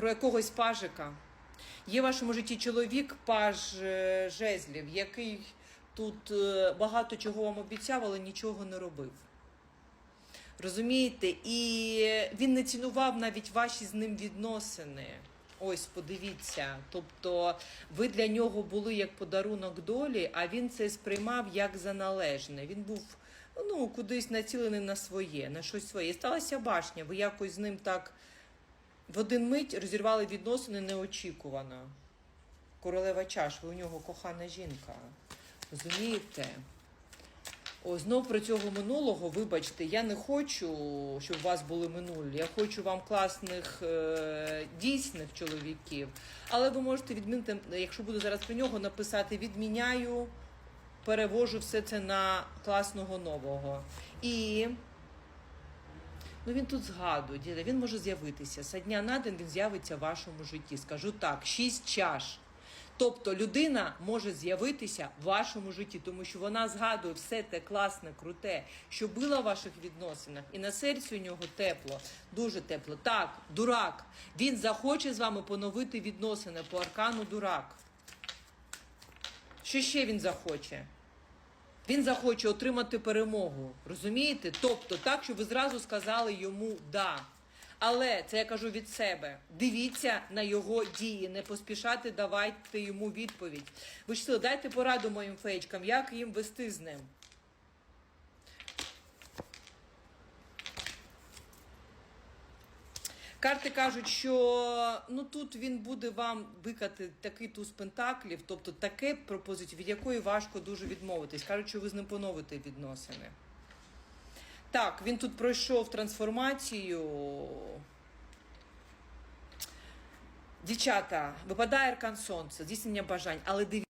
про якогось пажика. Є в вашому житті чоловік, паж жезлів, який тут е, багато чого вам обіцяв, але нічого не робив. Розумієте? І він не цінував навіть ваші з ним відносини. Ось, подивіться. Тобто, ви для нього були як подарунок долі, а він це сприймав як за належне. Він був ну, кудись націлений на своє, на щось своє. Сталася башня. Ви якось з ним так в один мить розірвали відносини неочікувано. Королева чаш, ви у нього кохана жінка. Розумієте? О, знов про цього минулого, вибачте, я не хочу, щоб у вас були минулі. Я хочу вам класних е, дійсних чоловіків. Але ви можете відмінити, якщо буду зараз про нього написати, відміняю, перевожу все це на класного нового. І ну він тут згадує, діда, він може з'явитися. Со дня на день він з'явиться в вашому житті. Скажу так, шість чаш. Тобто людина може з'явитися в вашому житті, тому що вона згадує все те класне, круте, що було в ваших відносинах, і на серці у нього тепло, дуже тепло. Так, дурак. Він захоче з вами поновити відносини по аркану дурак. Що ще він захоче? Він захоче отримати перемогу. Розумієте? Тобто, так, щоб ви зразу сказали йому да. Але це я кажу від себе. Дивіться на його дії, не поспішати давайте йому відповідь. Ви ж дайте пораду моїм феєчкам, як їм вести з ним. Карти кажуть, що ну тут він буде вам викати такий туз пентаклів, тобто таке пропозицію, від якої важко дуже відмовитись. Кажуть, що ви з ним поновите відносини. Так, він тут пройшов трансформацію. Дівчата, випадає аркан сонця, здійснення бажань, але дивіться.